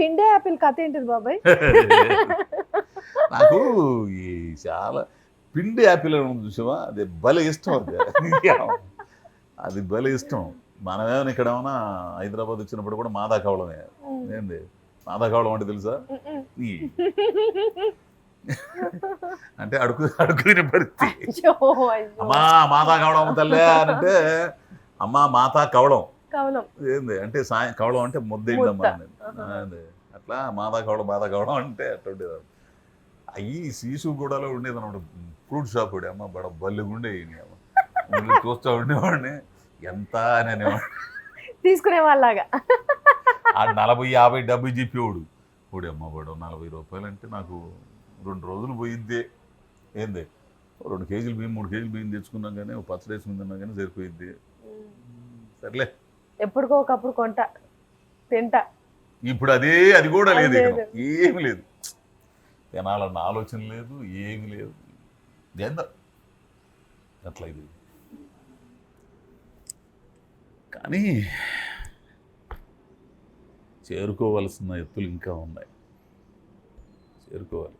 పిండే Apple కథ ఏంటిది బాబాయ్? నాకు ఈ చాలా పిండి యాపిల్ అని ఉంది చూసావా? అది భలే ఇష్టం అది. అది భలే ఇష్టం. మనమేమైనా ఇక్కడ ఏమైనా హైదరాబాద్ వచ్చినప్పుడు కూడా మాదా కవలమే ఏంది? మాదా కవలం అంటే తెలుసా? అంటే అడుగు అడుగు పరిస్థితి. అమ్మా మాతా కవడం తల్లే అని అంటే అమ్మా మాతా కవడం. కవలం. ఏంది? అంటే సాయం కవడం అంటే ముద్ద. ఆహా. అట్లా మాదా కవడం మాదా కవడం అంటే అట్లా ఉండేది అయ్యి శీసుగూడలో ఉండేది అనమాట ఫ్రూట్ షాప్ ఉండే అమ్మ బడ బల్లిగుండే చూస్తూ ఉండేవాడిని. ఎంత అని అనేవాడు. తీసుకునే వాళ్ళలాగా. ఆ నలభై యాభై డబ్బు చెప్పేవాడు. ఓడి అమ్మ వాడు నలభై రూపాయలు అంటే నాకు రెండు రోజులు పోయిద్దే. ఏంది? రెండు కేజీలు బియ్యం మూడు కేజీలు బియ్యం తెచ్చుకున్నాం కానీ ఓ పచ్చడి వేసుకుని తిన్నాం కానీ సరిపోయిద్ది. సర్లే. ఎప్పటికో ఒకప్పుడు కొంట తింటా. ఇప్పుడు అదే అది కూడా లేదు అది ఇక. లేదు. ఏమి లేదు. తినాలన్న ఆలోచన లేదు ఏమి లేదు. ఎంత అట్లా ఇది. కానీ చేరుకోవలసిన ఎత్తులు ఇంకా ఉన్నాయి. చేరుకోవాలి.